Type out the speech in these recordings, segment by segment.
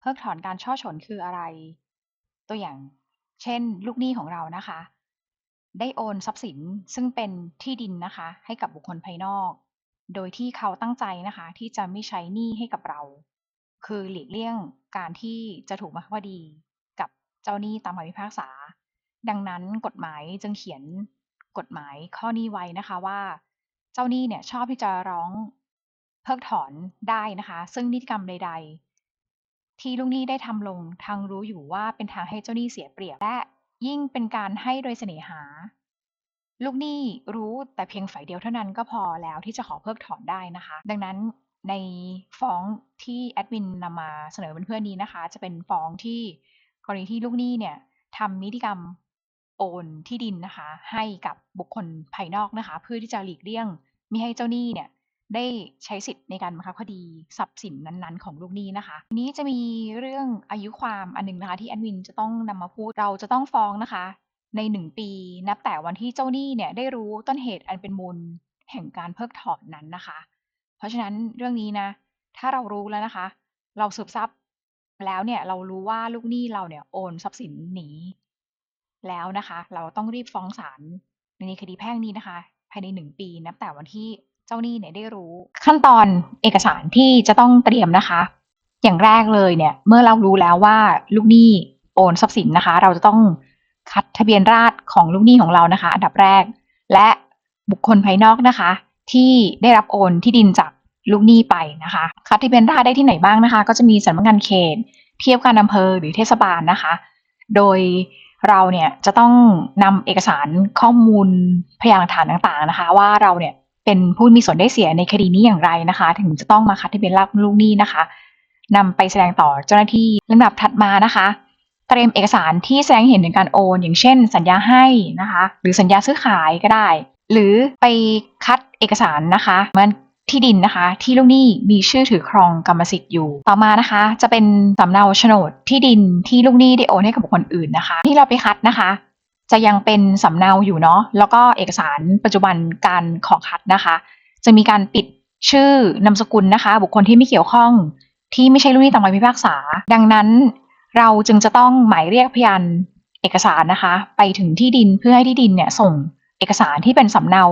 เพิกถอนการช่อฉนคืออะไร ตัวอย่าง เช่น ลูกหนี้ของเรานะคะ ได้โอนทรัพย์สินซึ่งเป็นที่ดินนะคะ ให้กับบุคคลภายนอก โดยที่เขาตั้งใจนะคะ ที่จะไม่ใช้หนี้ให้กับเรา คือหลีกเลี่ยงการที่จะถูกบังคับคดี กับเจ้าหนี้ตามคำพิพากษา ดังนั้นกฎหมายจึงเขียนกฎหมายข้อนี้ไว้นะคะว่า เจ้าหนี้เนี่ยชอบที่จะร้องเพิกถอนได้นะคะ ซึ่งนิติกรรมใด ๆ ที่ลูกหนี้ได้ทำลงทางรู้อยู่ว่าเป็นทางให้เจ้าหนี้เสียเปรียบและยิ่งเป็นการให้โดยเสน่หา ลูกหนี้รู้แต่เพียงฝ่ายเดียวเท่านั้นก็พอแล้วที่จะขอเพิกถอนได้นะคะ ดังนั้นในฟ้องที่แอดมินนำมาเสนอเป็นเพื่อนนี้นะคะ จะเป็นฟ้องที่กรณีที่ลูกหนี้เนี่ยทำนิติกรรมโอนที่ดินนะคะ ให้กับบุคคลภายนอกนะคะ เพื่อที่จะหลีกเลี่ยงไม่ให้เจ้าหนี้เนี่ย ได้ใช้สิทธิ์ในการบังคับคดีทรัพย์สินนั้นๆ ของลูกหนี้นะคะทีนี้จะมีเรื่องอายุความอันหนึงนะคะ ที่แอดมินจะต้องนำมาพูดเราจะต้องฟ้องนะคะ ในหนึ่งปี นับแต่วันที่เจ้าหนี้เนี่ยได้รู้ต้นเหตุอันเป็นมูลแห่งการเพิกถอนนั้นนะคะ เพราะฉะนั้นเรื่องนี้นะ ถ้าเรารู้แล้วนะคะ เราสืบทรัพย์แล้วเนี่ยเรารู้ว่าลูกหนี้เราเนี่ยโอนทรัพย์สินหนีแล้วนะคะ เราต้องรีบฟ้องศาลในคดีแพ่งนี้นะคะ ภายในหนึ่งปีนับแต่วันที่ จ้าหนี้เนี่ยได้รู้ ขั้นตอนเอกสารที่จะต้องเตรียมนะคะ อย่างแรกเลยเนี่ย เมื่อเรารู้แล้วว่าลูกหนี้โอนทรัพย์สินนะคะ เราจะต้องคัดทะเบียนราษฎรของลูกหนี้ของเรานะคะ อันดับแรก และบุคคลภายนอกนะคะ ที่ได้รับโอนที่ดินจากลูกหนี้ไปนะคะ คัดทะเบียนราษฎรได้ที่ไหนบ้างนะคะ ก็จะมีสำนักงานเขต เทียบการอำเภอหรือเทศบาลนะคะ โดยเราเนี่ยจะต้องนำเอกสารข้อมูลพยานหลักฐานต่างๆนะคะ ว่าเราเนี่ย เป็นผู้มีส่วนได้เสียในคดีนี้อย่างไรนะคะ ถึงจะต้องมาคัดทะเบียนราษฎรลูกหนี้นะคะนำไปแสดงต่อเจ้าหน้าที่ลำดับถัดมานะคะเตรียมเอกสารที่แสดงเห็นถึงการโอน อย่างเช่น สัญญาให้นะคะ หรือสัญญาซื้อขายก็ได้ หรือไปคัดเอกสารนะคะมือนที่ดินนะคะ ที่ลูกหนี้มีชื่อถือครองกรรมสิทธิ์อยู่ ต่อมานะคะ จะเป็นสำเนาโฉนดที่ดินที่ลูกหนี้ได้โอนให้กับบุคคลอื่นนะคะ ที่เราไปคัดนะคะ จะยังเป็นสำเนาอยู่เนาะแล้วก็เอกสารปัจจุบันการขอคัดนะคะ จะมีการปิดชื่อนามสกุลนะคะ บุคคลที่ไม่เกี่ยวข้องที่ไม่ใช่ลูกหนี้ตามคำพิพากษา ดังนั้นเราจึงจะต้องหมายเรียกพยานเอกสารนะคะ ไปถึงที่ดินเพื่อให้ที่ดินเนี่ยส่งเอกสารที่เป็นสำเนา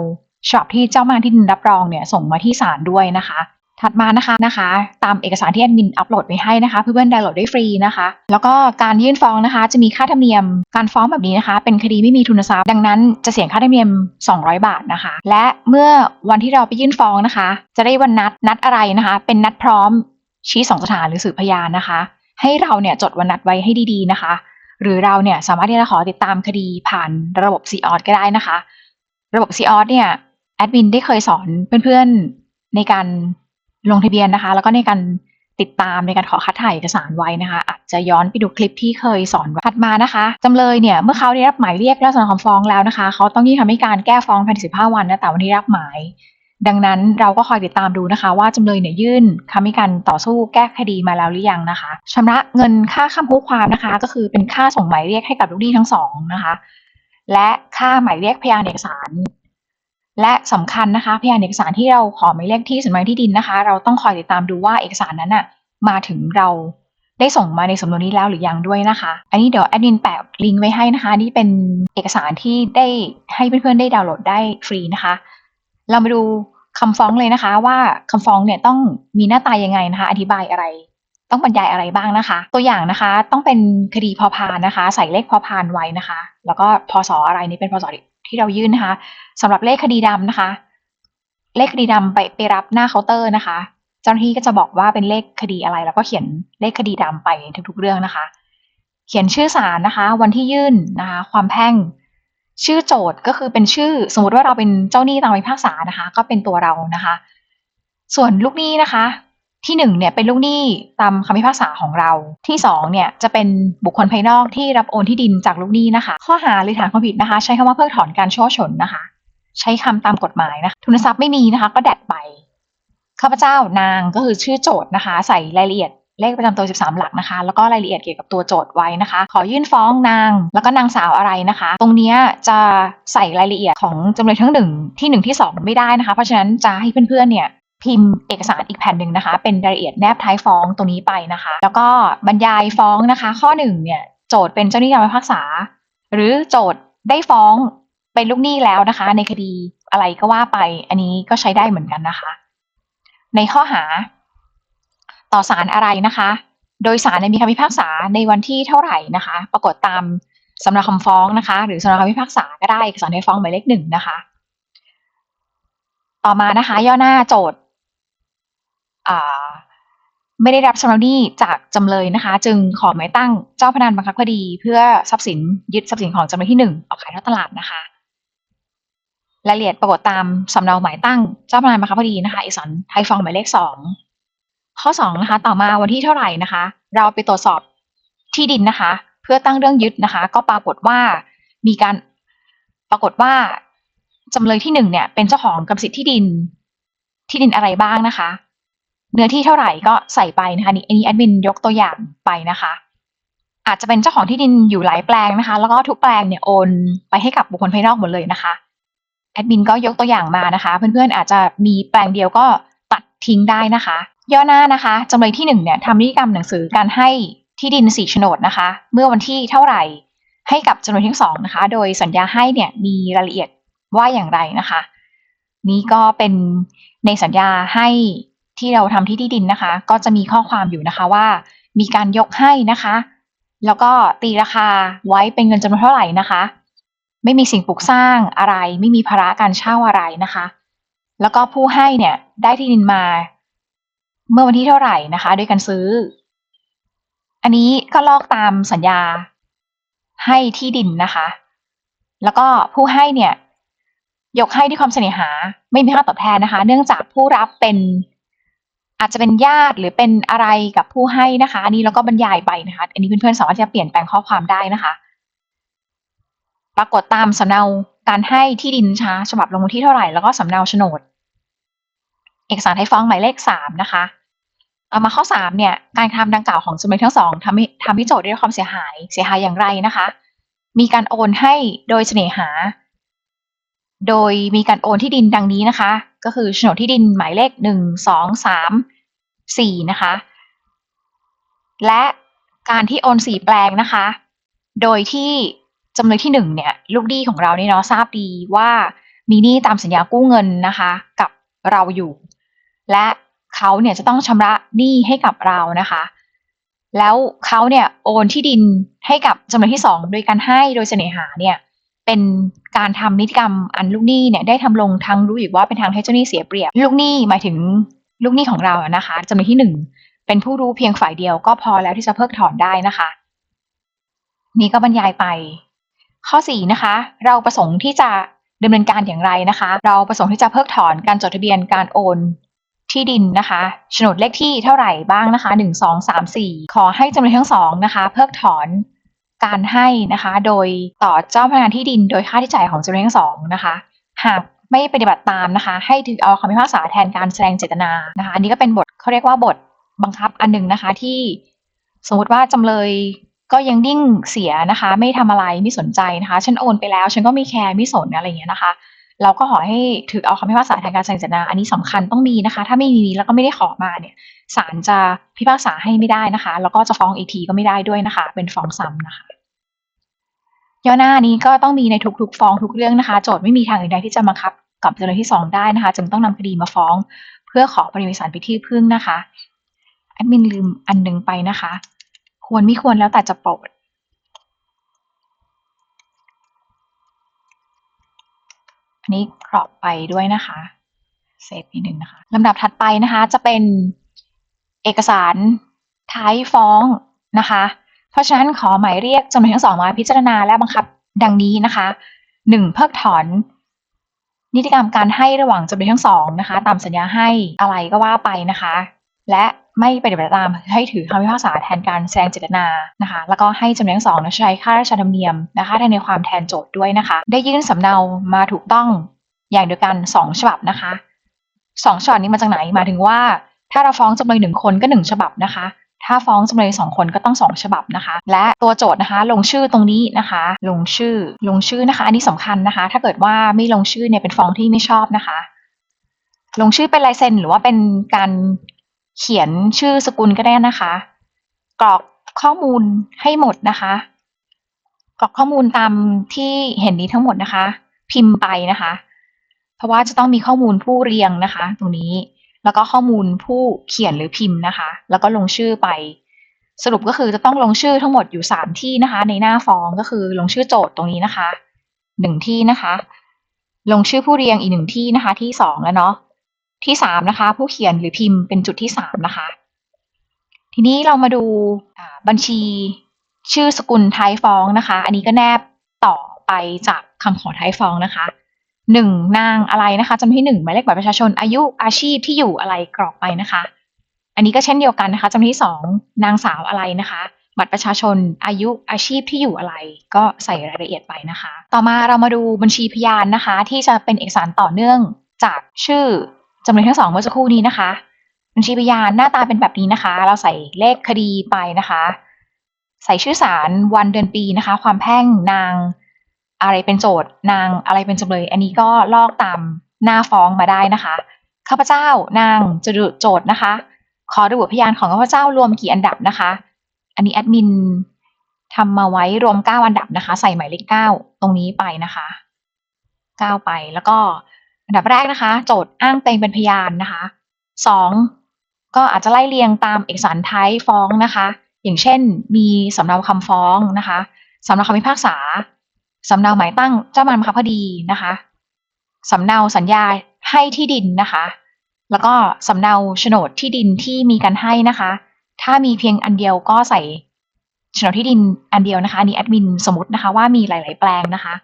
ฉบับที่เจ้ามาที่ดินรับรองเนี่ยส่งมาที่ศาลด้วยนะคะ ถัดมานะคะนะคะ ตามเอกสารที่แอดมินอัปโหลดไว้ให้นะคะ เพื่อนๆดาวน์โหลดได้ฟรีนะคะ แล้วก็การยื่นฟ้องนะคะ จะมีค่าธรรมเนียมการฟ้องแบบนี้นะคะ เป็นคดีไม่มีทุนทรัพย์ ดังนั้นจะเสียค่าธรรมเนียม 200 บาทนะคะ และเมื่อวันที่เราไปยื่นฟ้องนะคะ จะได้วันนัดนัดอะไรนะคะ เป็นนัดพร้อมชี้สองสถานหรือสืบพยานนะคะ ให้เราเนี่ยจดวันนัดไว้ให้ดีๆนะคะ หรือเราเนี่ยสามารถที่จะขอติดตามคดีผ่านระบบ c ีออสก็ได้นะคะ ระบบ c ีออสเนี่ยแอดมินได้เคยสอนเพื่อนๆในการ ลงทะเบียนนะคะ แล้วก็ในการติดตามในการขอคัดถ่ายเอกสารไว้นะคะ อาจจะย้อนไปดูคลิปที่เคยสอนถัดมานะคะจำเลยเนี่ยเมื่อเขาได้รับหมายเรียกและสนองคำฟ้องแล้วนะคะ เขาต้องยื่นคำให้การแก้ฟ้องภายใน15 วันนะแต่วันที่รับหมาย ดังนั้นเราก็คอยติดตามดูนะคะ ว่าจำเลยเนี่ยยื่นคำให้การต่อสู้แก้คดีมาแล้วหรือยังนะคะชำระเงินค่าคำพูดความนะคะ ก็คือเป็นค่าส่งหมายเรียกให้กับลูกหนี้ทั้งสองนะคะ และค่าหมายเรียกพยานเอกสาร และสำคัญนะคะพยานเอกสารที่เราขอหมายเรียกที่สำนักงานที่ดินนะคะ เราต้องคอยติดตามดูว่าเอกสารนั้นน่ะมาถึงเราได้ส่งมาในสำนวนนี้แล้วหรือยังด้วยนะคะ อันนี้เดี๋ยวแอดมินแปะลิงก์ไว้ให้นะคะ นี่เป็นเอกสารที่ได้ให้เพื่อนๆได้ดาวน์โหลดได้ฟรีนะคะ เรามาดูคำฟ้องเลยนะคะ ว่าคำฟ้องเนี่ยต้องมีหน้าตายังไงนะคะ อธิบายอะไร ต้องบรรยายอะไรบ้างนะคะ ตัวอย่างนะคะต้องเป็นคดีพอพานนะคะ ใส่เลขพอพานไว้นะคะ แล้วก็พศอะไรนี่เป็นพศ ที่เรายื่นนะคะสำหรับเลขคดีดำนะคะ เลขคดีดำไปไปรับหน้าเคาน์เตอร์นะคะ เจ้าหน้าที่ก็จะบอกว่าเป็นเลขคดีอะไร แล้วก็เขียนเลขคดีดำไปทุกๆเรื่องนะคะ เขียนชื่อศาลนะคะ วันที่ยื่นนะคะ ความแพ่งชื่อโจทย์ก็คือเป็นชื่อสมมติว่าเราเป็นเจ้าหนี้ตามพิพากษานะคะ ก็เป็นตัวเรานะคะ ส่วนลูกหนี้นะคะ ที่หนึ่งเนี่ยเป็นลูกหนี้ตามคำพิพากษาของเรา ที่สองเนี่ยจะเป็นบุคคลภายนอกที่รับโอนที่ดินจากลูกหนี้นะคะ ข้อหาหรือฐานความผิดนะคะ ใช้คำว่าเพิกถอนการช่อฉนนะคะ ใช้คำตามกฎหมายนะคะทุนทรัพย์ไม่มีนะคะ ก็แดดไปข้าพเจ้านางก็คือชื่อโจทย์นะคะ ใส่รายละเอียดเลขประจำตัว 13 หลักนะคะ แล้วก็รายละเอียดเกี่ยวกับตัวโจทย์ไว้นะคะ ขอยื่นฟ้องนาง แล้วก็นางสาวอะไรนะคะ ตรงนี้จะใส่รายละเอียดของจำเลยทั้งหนึ่งที่หนึ่งที่สองไม่ได้นะคะ เพราะฉะนั้นจะให้เพื่อนๆเนี่ย พิมพ์เอกสารอีกแผ่นหนึ่งนะคะ เป็นรายละเอียดแนบท้ายฟ้องตรงนี้ไปนะคะ แล้วก็บรรยายฟ้องนะคะ ข้อหนึ่งเนี่ยโจทย์เป็นเจ้าหนี้การพิพากษา หรือโจทย์ได้ฟ้องเป็นลูกหนี้แล้วนะคะ ในคดีอะไรก็ว่าไป อันนี้ก็ใช้ได้เหมือนกันนะคะ ในข้อหา ต่อศาลอะไรนะคะ โดยศาลเนี่ยมีคำพิพากษาในวันที่เท่าไหร่นะคะ ปรากฏตามสำนักคำฟ้องนะคะ หรือสำนักคำพิพากษาก็ได้เอกสารให้ฟ้องหมายเลขหนึ่งนะคะ ต่อมานะคะ ย่อหน้าโจทย์ ไม่ได้รับชำระหนี้จากจำเลยนะคะ จึงขอหมายตั้งเจ้าพนักงานบังคับคดี เพื่อทรัพย์สินยึดทรัพย์สินของจำเลยที่หนึ่งออกขายทอดตลาดนะคะรายละเอียดปรากฏตามสำเนาหมายตั้งเจ้าพนักงานบังคับคดีนะคะเอกสารไทยฟองหมายเลขสองข้อสองนะคะ ต่อมาวันที่เท่าไหร่นะคะ เราไปตรวจสอบที่ดินนะคะ เพื่อตั้งเรื่องยึดนะคะ ก็ปรากฏว่ามีการปรากฏว่าจำเลยที่หนึ่งเนี่ย เป็นเจ้าของกรรมสิทธิ์ที่ดินที่ดินอะไรบ้างนะคะ เนื้อที่เท่าไหร่ก็ใส่ไปนะคะนี่อันนี้แอดมินยกตัวอย่างไปนะคะ อาจจะเป็นเจ้าของที่ดินอยู่หลายแปลงนะคะ แล้วก็ทุกแปลงเนี่ยโอนไปให้กับบุคคลภายนอกหมดเลยนะคะแอดมินก็ยกตัวอย่างมานะคะ เพื่อนๆอาจจะมีแปลงเดียวก็ตัดทิ้งได้นะคะ ย่อหน้านะคะจำเลยที่หนึ่งเนี่ยทำนิติกรรมหนังสือการให้ที่ดินสี่โฉนดนะคะ เมื่อวันที่เท่าไหร่ให้กับจำเลยที่สองนะคะ โดยสัญญาให้เนี่ยมีรายละเอียดว่าอย่างไรนะคะ นี่ก็เป็นในสัญญาให้ ที่เราทำที่ที่ดินนะคะ ก็จะมีข้อความอยู่นะคะว่า มีการยกให้นะคะ แล้วก็ตีราคาไว้เป็นเงินจำนวนเท่าไหร่นะคะ ไม่มีสิ่งปลูกสร้างอะไร ไม่มีภาระการเช่าอะไรนะคะ แล้วก็ผู้ให้เนี่ยได้ที่ดินมา เมื่อวันที่เท่าไหร่นะคะโดยการซื้อ อันนี้ก็ลอกตามสัญญาให้ที่ดินนะคะ แล้วก็ผู้ให้เนี่ย ยกให้ด้วยความเสน่หา ไม่มีค่าตอบแทนนะคะ เนื่องจากผู้รับเป็น อาจจะเป็นญาติหรือเป็นอะไรกับผู้ให้นะคะ อันนี้เราก็บรรยายไปนะคะ อันนี้เพื่อนๆสามารถจะเปลี่ยนแปลงข้อความได้นะคะ ปรากฏตามสำเนาการให้ที่ดินช้าฉบับลงวันที่เท่าไหร่แล้วก็สำเนาโฉนด เอกสารให้ฟ้องหมายเลขสามนะคะเอามาข้อสามเนี่ยการกระทำดังกล่าวของจำเลยทั้งสองทำให้ทำให้โจทย์ได้รับความเสียหายเสียหายอย่างไรนะคะ มีการโอนให้โดยเสน่หา โดยมีการโอนที่ดินดังนี้นะคะ ก็คือโฉนดที่ดินหมายเลขหนึ่งสองสามสี่นะคะ และการที่โอนสี่แปลงนะคะ โดยที่จำเลยที่หนึ่งเนี่ยลูกหนี้ของเราเนี่ยเนาะทราบดีว่ามีหนี้ตามสัญญากู้เงินนะคะ กับเราอยู่ และเขาเนี่ยจะต้องชำระหนี้ให้กับเรานะคะ แล้วเขาเนี่ยโอนที่ดินให้กับจำเลยที่สองโดยการให้โดยเสน่หาเนี่ย เป็นการทำนิติกรรมอันลูกหนี้เนี่ยได้ทำลงทั้งรู้อยู่ว่าเป็นทางให้เจ้าหนี้เสียเปรียบ ลูกหนี้หมายถึงลูกหนี้ของเราอะนะคะจำเลยที่หนึ่งเป็นผู้รู้เพียงฝ่ายเดียวก็พอแล้วที่จะเพิกถอนได้นะคะ นี่ก็บรรยายไป ข้อสี่นะคะ เราประสงค์ที่จะดำเนินการอย่างไรนะคะ เราประสงค์ที่จะเพิกถอนการจดทะเบียนการโอนที่ดินนะคะโฉนดเลขที่เท่าไหร่บ้างนะคะหนึ่งสองสามสี่ขอให้จำเลยทั้งสองนะคะ เพิกถอน การให้นะคะโดยต่อเจ้าพนักงานที่ดิน โดยค่าที่จ่ายของจำเลยทั้งสองนะคะหากไม่ปฏิบัติตามนะคะ ให้ถือเอาคำพิพากษาแทนการแสดงเจตนานะคะ อันนี้ก็เป็นบทเขาเรียกว่าบทบังคับอันหนึ่งนะคะที่สมมติว่าจำเลยก็ยังดิ้งเสียนะคะ ไม่ทำอะไรไม่สนใจนะคะ ฉันโอนไปแล้ว ฉันก็ไม่แคร์ไม่สนอะไรอย่างเงี้ยนะคะ เราก็ขอให้ถือเอาคำพิพากษาแทนการแสดงเจตนา อันนี้สำคัญต้องมีนะคะ ถ้าไม่มีแล้วก็ไม่ได้ขอมาเนี่ยศาลจะพิพากษาให้ไม่ได้นะคะ แล้วก็จะฟ้องอีกทีก็ไม่ได้ด้วยนะคะ เป็นฟ้องซ้ำนะคะย่อหน้านี้ก็ต้องมีในทุกๆฟ้องทุกเรื่องนะคะ โจทย์ไม่มีทางอื่นใดที่จะบังคับกับจำเลยที่สองได้นะคะ จึงต้องนำคดีมาฟ้อง เพื่อขอปริมิสารไปที่พึ่งนะคะแอดมินลืมอันหนึงไปนะคะ ควรไม่ควรแล้วแต่จะโปรด อั นี้กรอบไปด้วยนะคะเซฟนิดนึงนะคะลำดับถัดไปนะคะจะเป็นเอกสารท้ายฟ้องนะคะ เพราะฉะนั้นขอหมายเรียกจำเลยทั้งสองมาพิจารณาและบังคับดังนี้นะคะหนึ่งเพิกถอนนิติกรรมการให้ระหว่างจำเลยทั้งสองนะคะ ตามสัญญาให้อะไรก็ว่าไปนะคะ และ ไม่ปฏิบัติตามให้ถือคำพิพากษาแทนการแสดงเจตนานะคะ แล้วก็ให้จำเลยทั้งสองใช้ค่าราชธรรมเนียมนะคะในความแทนโจทย์ด้วยนะคะ ได้ยื่นสำเนามาถูกต้องอย่างเดียวกันสองฉบับนะคะสองฉบับนี้มาจากไหนมาถึงว่า ถ้าเราฟ้องจำเลยหนึ่งคนก็หนึ่งฉบับนะคะ ถ้าฟ้องจำเลยสองคนก็ต้องสองฉบับนะคะ และตัวโจทย์นะคะ ลงชื่อตรงนี้นะคะ ลงชื่อลงชื่อนะคะ อันนี้สำคัญนะคะ ถ้าเกิดว่าไม่ลงชื่อเนี่ยเป็นฟ้องที่ไม่ชอบนะคะ ลงชื่อเป็นลายเซ็นหรือว่าเป็นการ เขียนชื่อสกุลก็ได้นะคะ กรอกข้อมูลให้หมดนะคะ กรอกข้อมูลตามที่เห็นนี้ทั้งหมดนะคะ พิมพ์ไปนะคะ เพราะว่าจะต้องมีข้อมูลผู้เรียงนะคะ ตรงนี้แล้วก็ข้อมูลผู้เขียนหรือพิมพ์นะคะ แล้วก็ลงชื่อไป สรุปก็คือจะต้องลงชื่อทั้งหมดอยู่สามที่นะคะ ในหน้าฟ้องก็คือลงชื่อโจทย์ตรงนี้นะคะหนึ่งที่นะคะ ลงชื่อผู้เรียงอีกหนึ่งที่นะคะ ที่สองแล้วเนาะ ที่สามนะคะ ผู้เขียนหรือพิมพ์เป็นจุดที่สามนะคะ ทีนี้เรามาดูบัญชีชื่อสกุลท้ายฟ้องนะคะ อันนี้ก็แนบต่อไปจากคำขอท้ายฟ้องนะคะหนึ่งนางอะไรนะคะจำที่หนึ่งหมายเลขบัตรประชาชนอายุอาชีพที่อยู่อะไรกรอกไปนะคะ อันนี้ก็เช่นเดียวกันนะคะจำที่สองนางสาวอะไรนะคะ บัตรประชาชนอายุอาชีพที่อยู่อะไร ก็ใส่รายละเอียดไปนะคะ ต่อมาเรามาดูบัญชีพยานนะคะ ที่จะเป็นเอกสารต่อเนื่องจากชื่อ จำเลยทั้งสองเมื่อสักครู่นี้นะคะบัญชีพยานหน้าตาเป็นแบบนี้นะคะ เราใส่เลขคดีไปนะคะ ใส่ชื่อศาลวันเดือนปีนะคะ ความแพ่งนางอะไรเป็นโจทย์นางอะไรเป็นจำเลย อันนี้ก็ลอกตามหน้าฟ้องมาได้นะคะข้าพเจ้านางจะดุโจทย์นะคะ ขอระบุพยานของข้าพเจ้ารวมกี่อันดับนะคะ อันนี้แอดมินทำมาไว้รวม 9 อันดับนะคะ ใส่หมายเลข9ตรงนี้ไปนะคะ 9 ไปแล้วก็ อันดับแรกนะคะ โจทย์อ้างตนเองเป็นพยานนะคะสองก็อาจจะไล่เรียงตามเอกสารท้ายฟ้องนะคะ อย่างเช่น มีสำเนาคำฟ้องนะคะสำเนาคำพิพากษาสำเนาหมายตั้งเจ้ามันบังคับคดีนะคะสำเนาสัญญาให้ที่ดินนะคะ แล้วก็สำเนาโฉนดที่ดินที่มีการให้นะคะ ถ้ามีเพียงอันเดียวก็ใส่โฉนดที่ดินอันเดียวนะคะอันนี้แอดมินสมมตินะคะว่ามีหลาย ๆ แปลงนะคะ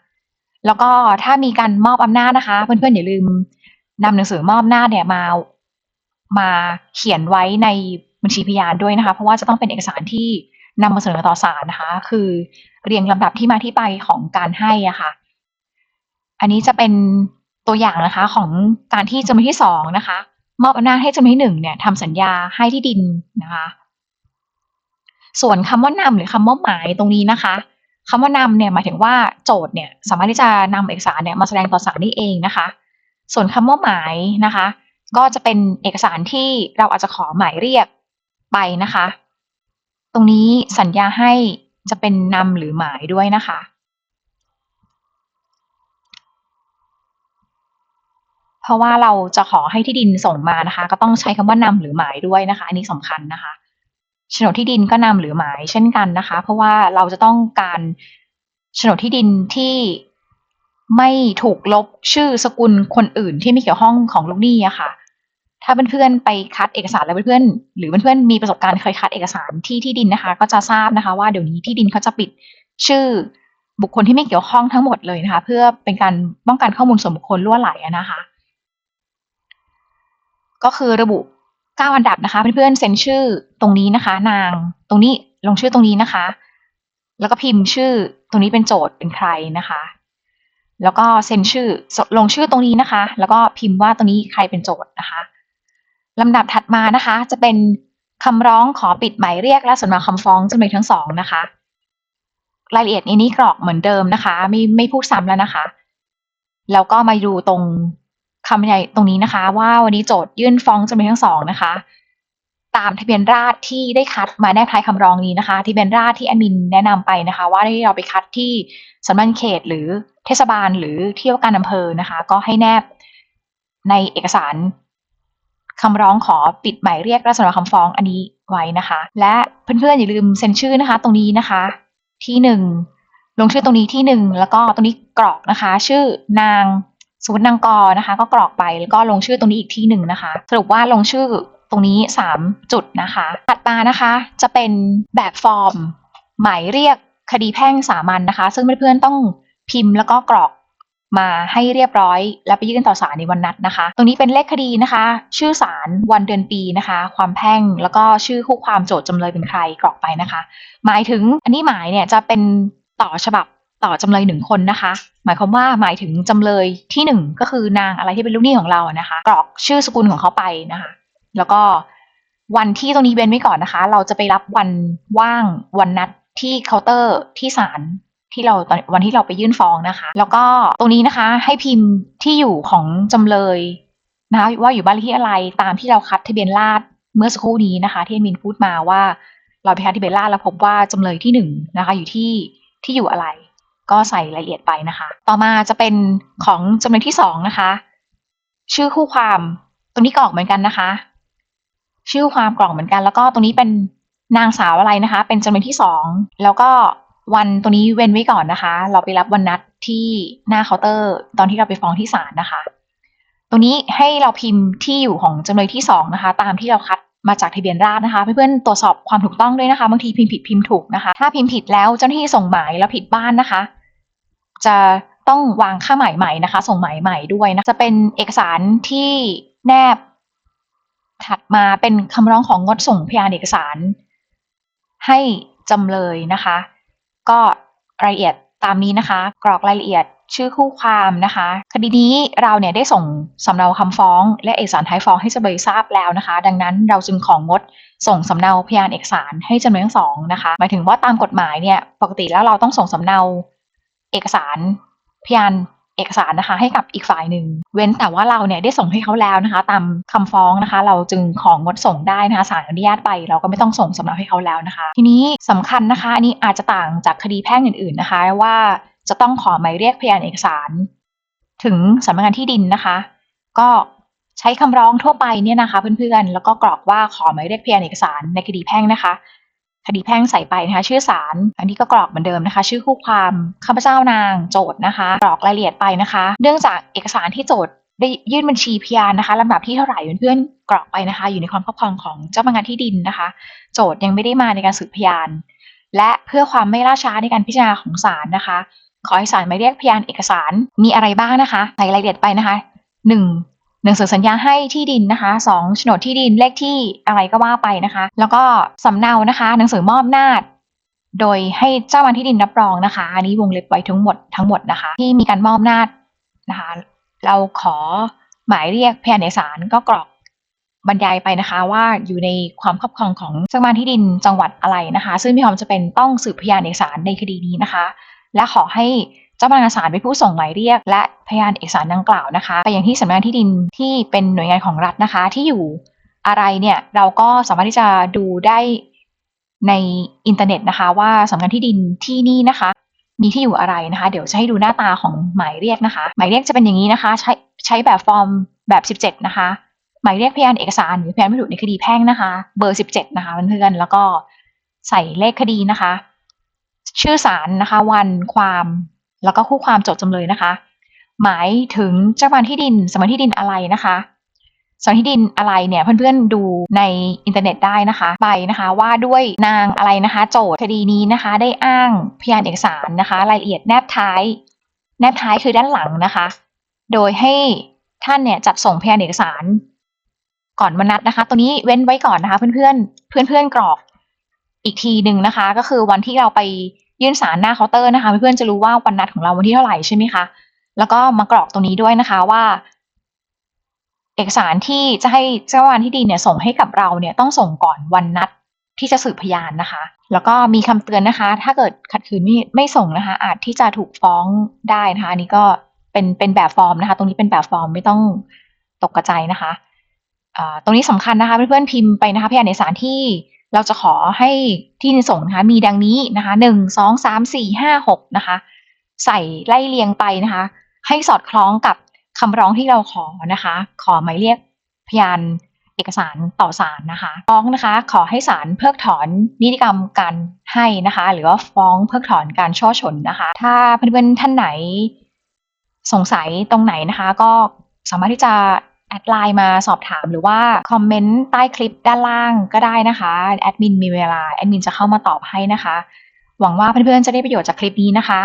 แล้วก็ถ้ามีการมอบอำนาจนะคะ เพื่อนๆอย่าลืมนำหนังสือมอบอำนาจเนี่ยมามาเขียนไว้ในบัญชีพยานด้วยนะคะ เพราะว่าจะต้องเป็นเอกสารที่นำมาเสนอต่อศาลนะคะ คือเรียงลำดับที่มาที่ไปของการให้อะค่ะ อันนี้จะเป็นตัวอย่างนะคะของการที่จำเลยที่สองนะคะ มอบอำนาจให้จำเลยที่หนึ่งเนี่ยทำสัญญาให้ที่ดินนะคะ ส่วนคำว่านำหรือคำว่าหมายตรงนี้นะคะ คำว่านำเนี่ยหมายถึงว่าโจทย์เนี่ยสามารถที่จะนำเอกสารเนี่ยมาแสดงต่อศาลได้เองนะคะ ส่วนคำว่าหมายนะคะ ก็จะเป็นเอกสารที่เราอาจจะขอหมายเรียกไปนะคะ ตรงนี้สัญญาให้จะเป็นนำหรือหมายด้วยนะคะเพราะว่าเราจะขอให้ที่ดินส่งมานะคะ ก็ต้องใช้คำว่านำหรือหมายด้วยนะคะ อันนี้สำคัญนะคะ โฉนดที่ดินก็นำหรือหมายเช่นกันนะคะ เพราะว่าเราจะต้องการโฉนดที่ดินที่ไม่ถูกลบชื่อสกุลคนอื่นที่ไม่เกี่ยวข้องของลูกหนี้อะค่ะ ถ้าเพื่อนๆไปคัดเอกสารแล้วเพื่อนๆหรือเพื่อนๆมีประสบการณ์เคยคัดเอกสารที่ที่ดินนะคะ ก็จะทราบนะคะ ว่าเดี๋ยวนี้ที่ดินเขาจะปิดชื่อบุคคลที่ไม่เกี่ยวข้องทั้งหมดเลยนะคะ เพื่อเป็นการป้องกันข้อมูลส่วนบุคคลล่วไหลนะคะ ก็คือระบุ เก้าอันดับนะคะเพื่อนๆเซ็นชื่อตรงนี้นะคะ นางตรงนี้ลงชื่อตรงนี้นะคะ แล้วก็พิมพ์ชื่อตรงนี้เป็นโจทย์เป็นใครนะคะ แล้วก็เซ็นชื่อลงชื่อตรงนี้นะคะ แล้วก็พิมพ์ว่าตรงนี้ใครเป็นโจทย์นะคะลำดับถัดมานะคะ จะเป็นคำร้องขอปิดหมายเรียกและสำเนาคำฟ้องจำเลยทั้งสองนะคะ รายละเอียดในนี้กรอกเหมือนเดิมนะคะ ไม่ไม่พูดซ้ำแล้วนะคะ แล้วก็มาดูตรง คำบรรยายตรงนี้นะคะ ว่าวันนี้โจทยื่นฟ้องจำเลยทั้งสองนะคะ ตามทะเบียนราษฎรที่ได้คัดมาแนบท้ายคำร้องนี้นะคะทะเบียนราษฎรที่แอดมินแนะนำไปนะคะ ว่าที่เราไปคัดที่สำนักเขตหรือเทศบาลหรือที่ว่าการอำเภอนะคะ ก็ให้แนบในเอกสารคำร้องขอปิดหมายเรียกและสำหรับคำฟ้องอันนี้ไว้นะคะ และเพื่อนๆอย่าลืมเซ็นชื่อนะคะ ตรงนี้นะคะ ที่หนึ่งลงชื่อตรงนี้ที่หนึ่งแล้วก็ตรงนี้กรอกนะคะ ชื่อนาง สมมตินางกอนะคะ ก็กรอกไปแล้วก็ลงชื่อตรงนี้อีกที่หนึ่งนะคะ สรุปว่าลงชื่อตรงนี้สามจุดนะคะ ถัดมานะคะจะเป็นแบบฟอร์ม หมายเรียกคดีแพ่งสามัญนนะคะ ซึ่งเพื่อนๆต้องพิมพ์แล้วก็กรอกมาให้เรียบร้อย แล้วไปยื่นต่อศาลในวันนัดนะคะ ตรงนี้เป็นเลขคดีนะคะ ชื่อศาลวันเดือนปีนะคะ ความแพ่งแล้วก็ชื่อคู่ความโจทย์จำเลยเป็นใครกรอกไปนะคะ หมายถึงอันนี้หมายเนี่ยจะเป็นต่อฉบับ ต่อจำเลยหนึ่งคนนะคะ หมายความว่าหมายถึงจำเลยที่หนึ่งก็คือนางอะไรที่เป็นลูกหนี้ของเรานะคะ กรอกชื่อสกุลของเขาไปนะคะ แล้วก็วันที่ตรงนี้เว้นไว้ก่อนนะคะ เราจะไปรับวันว่างวันนัดที่เคาน์เตอร์ที่ศาลที่เราตอนวันที่เราไปยื่นฟ้องนะคะ แล้วก็ตรงนี้นะคะให้พิมพ์ที่อยู่ของจำเลยนะคะว่าอยู่บ้านเลขที่อะไรตามที่เราคัดทะเบียนราษฎรเมื่อสักครู่นี้นะคะ ที่แอมินพูดมาว่าเราไปคัดทะเบียนราษฎรแล้วพบว่าจำเลยที่หนึ่งนะคะ อยู่ที่ที่อยู่อะไร ก็ใส่รายละเอียดไปนะคะ ต่อมาจะเป็นของจำเลยที่สองนะคะ ชื่อคู่ความตรงนี้กรอกเหมือนกันนะคะ ชื่อความกรอกเหมือนกัน แล้วก็ตรงนี้เป็นนางสาวอะไรนะคะ เป็นจำเลยที่สองแล้วก็วันตรงนี้เว้นไว้ก่อนนะคะ เราไปรับวันนัดที่หน้าเคาน์เตอร์ ตอนที่เราไปฟ้องที่ศาลนะคะตรงนี้ให้เราพิมพ์ที่อยู่ของจำเลยที่สองนะคะ ตามที่เราคัด มาจากทะเบียนราษฎรนะคะ เพื่อนๆตรวจสอบความถูกต้องด้วยนะคะบางทีพิมพ์ผิดพิมพ์ถูกนะคะ ถ้าพิมพ์ผิดแล้วเจ้าหน้าที่ส่งหมายแล้วผิดบ้านนะคะ จะต้องวางค่าหมายใหม่นะคะ ส่งหมายใหม่ด้วยนะจะเป็นเอกสารที่แนบ ถัดมาเป็นคำร้องของงดส่งพยานเอกสาร ให้จำเลยนะคะ ก็รายละเอียดตามนี้นะคะ กรอกรายละเอียด ชื่อคู่ความนะคะ คดีนี้เราเนี่ยได้ส่งสำเนาคำฟ้อง และเอกสารท้ายฟ้องให้จำเลยทราบแล้วนะคะ ดังนั้นเราจึงของงดส่งสำเนาพยานเอกสารให้จำเลยทั้งสองนะคะหมายถึงว่าตามกฎหมายเนี่ยปกติแล้วเราต้องส่งสำเนาเอกสารพยานเอกสารนะคะ ให้กับอีกฝ่ายหนึ่ง เว้นแต่ว่าเราเนี่ยได้ส่งให้เขาแล้วนะคะ ตามคำฟ้องนะคะ เราจึงของงดส่งได้นะคะศาลอนุญาตไป เราก็ไม่ต้องส่งสำเนาให้เขาแล้วนะคะ ทีนี้สำคัญนะคะอันนี้อาจจะต่างจากคดีแพ่งอื่น ๆนะคะว่า จะต้องขอหมายเรียกพยานเอกสาร ถึงสำนักงานที่ดินนะคะ ก็ใช้คำร้องทั่วไปเนี่ยนะคะ เพื่อนๆ แล้วก็กรอกว่าขอหมายเรียกพยานเอกสารในคดีแพ่งนะคะ คดีแพ่งใส่ไปนะคะ ชื่อศาลอันนี้ก็กรอกเหมือนเดิมนะคะ ชื่อคู่ความข้าพเจ้านางโจทย์นะคะ กรอกรายละเอียดไปนะคะ เนื่องจากเอกสารที่โจทย์ได้ยื่นบัญชีพยานนะคะลำดับที่เท่าไหร่เพื่อนๆกรอกไปนะคะ อยู่ในความครอบครองของเจ้าพนักงานที่ดินนะคะ โจทย์ยังไม่ได้มาในการสืบพยาน และเพื่อความไม่ล่าช้าในการพิจารณาของศาลนะคะ ขอให้ศาลหมายเรียกพยานเอกสารมีอะไรบ้างนะคะใส่รายละเอียดไปนะคะหนึ่งหนังสือสัญญาให้ที่ดินนะคะสองโฉนดที่ดินเลขที่อะไรก็ว่าไปนะคะ แล้วก็สำเนานะคะ หนังสือมอบนาจโดยให้เจ้าวันที่ดินรับรองนะคะ อันนี้วงเล็บไว้ทั้งหมดทั้งหมดนะคะ ที่มีการมอบนาจนะคะ เราขอหมายเรียกพยานเอกสารก็กรอกบรรยายไปนะคะว่าอยู่ในความครอบครองของเจ้าบ้านที่ดินจังหวัดอะไรนะคะ ซึ่งมีความจำเป็นต้องสืบพยานเอกสารในคดีนี้นะคะ และขอให้เจ้าพนักงานศาลเป็นผู้ส่งหมายเรียก และพยานเอกสารดังกล่าวนะคะ ไปยังที่สำนักงานที่ดินที่เป็นหน่วยงานของรัฐนะคะ ที่อยู่อะไรเนี่ยเราก็สามารถที่จะดูได้ในอินเทอร์เน็ตนะคะ ว่าสำนักงานที่ดินที่นี่นะคะ มีที่อยู่อะไรนะคะ เดี๋ยวจะให้ดูหน้าตาของหมายเรียกนะคะ หมายเรียกจะเป็นอย่างนี้นะคะ ใช้ใช้แบบฟอร์มแบบ 17 นะคะ หมายเรียกพยานเอกสารหรือพยานวัตถุในคดีแพ่งนะคะ เบอร์ 17 นะคะเพื่อนๆแล้วก็ใส่เลขคดีนะคะ ชื่อศาลนะคะ วันความแล้วก็คู่ความโจทย์จำเลยนะคะ หมายถึงเจ้าบ้านที่ดินสำนักที่ดินอะไรนะคะสำนักที่ดินอะไรเนี่ยเพื่อนๆดูในอินเทอร์เน็ตได้นะคะไปนะคะว่าด้วยนางอะไรนะคะ โจทย์คดีนี้นะคะ ได้อ้างพยานเอกสารนะคะ รายละเอียดแนบท้าย แนบท้ายคือด้านหลังนะคะ โดยให้ท่านเนี่ยจัดส่งพยานเอกสาร ก่อนวันนัดนะคะ ตัวนี้เว้นไว้ก่อนนะคะ เพื่อนๆเพื่อนๆกรอกอีกทีหนึ่งนะคะ ก็คือวันที่เราไป ยื่นสารหน้าเคาน์เตอร์นะคะเพื่อนๆจะรู้ว่าวันนัดของเราวันที่เท่าไหร่ใช่ไหมคะแล้วก็มากรอกตรงนี้ด้วยนะคะว่า เอกสารที่จะให้เจ้าวันที่ดินเนี่ยส่งให้กับเราเนี่ยต้องส่งก่อนวันนัดที่จะสืบพยานนะคะ แล้วก็มีคำเตือนนะคะ ถ้าเกิดขัดขืนไม่ไม่ส่งนะคะ อาจที่จะถูกฟ้องได้นะคะอันนี้ก็เป็นเป็นแบบฟอร์มนะคะ ตรงนี้เป็นแบบฟอร์มไม่ต้องตกกระจายนะคะตรงนี้สำคัญนะคะเพื่อนๆพิมพ์ไปนะคะพยานเอกสารที่ เราจะขอให้ที่ดินส่งนะคะมีดังนี้นะคะหนึ่งสองสามสี่ห้าหกนะคะใส่ไล่เรียงไปนะคะ ให้สอดคล้องกับคำร้องที่เราขอนะคะ ขอหมายเรียกพยานเอกสารต่อศาลนะคะ ฟ้องนะคะ ขอให้ศาลเพิกถอนนิติกรรมการให้นะคะ หรือว่าฟ้องเพิกถอนการช่อฉนนะคะ ถ้าเพื่อนๆท่านไหนสงสัยตรงไหนนะคะ ก็สามารถที่จะ อดไลน์มาสอบถามหรือว่าคอมเมนต์ใต้คลิปด้านล่างก็ได้นะคะแอดมินมีเวลาแอดมินจะเข้ามาตอบให้นะคะ หวังว่าเพื่อนๆจะได้ประโยชน์จากคลิปนี้นะคะ